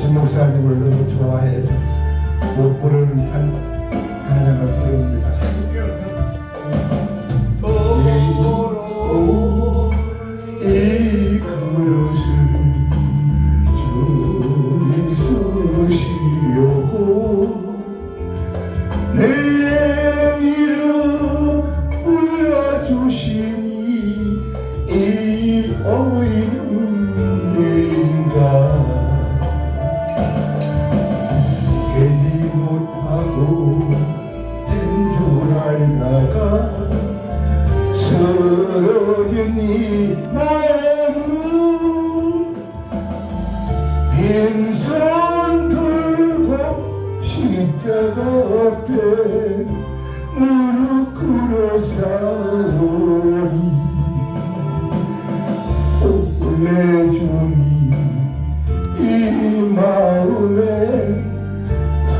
진 목사님을 너무 좋아해서 못 부르는 한 찬양을 부릅니다. 내 이름 불러주시니 십자가 앞에 무릎 꿇어 싸우니 내 주님 이 마음에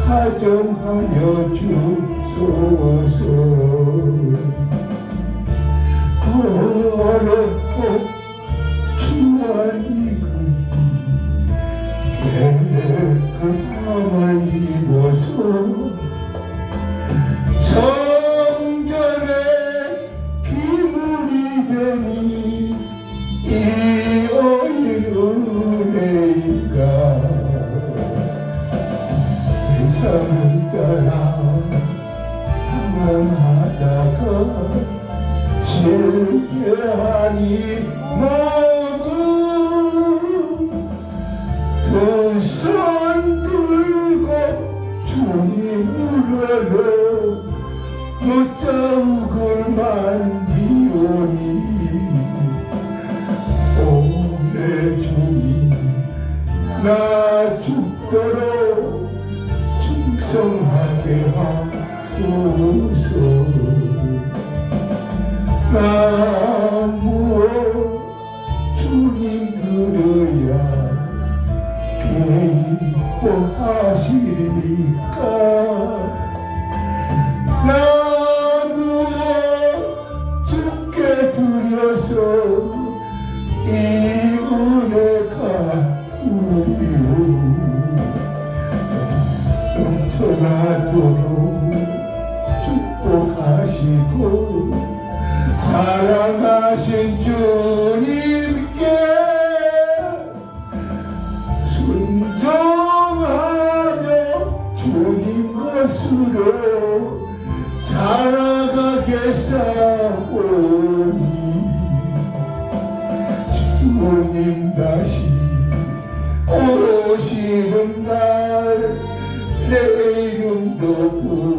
다정하여 주소서. 어렵고 추한 이금 깨끗함을 입어 서 나 죽도록 충성하게 하소서. 나 무엇 주님 들어야 기뻐하시리까 우리요 넘쳐나도록 축복하시고 사랑하신 주님께 순종하며 주님 것으로 살아가겠사오니 주님 다시 오시는 날 내 이름도 부르소서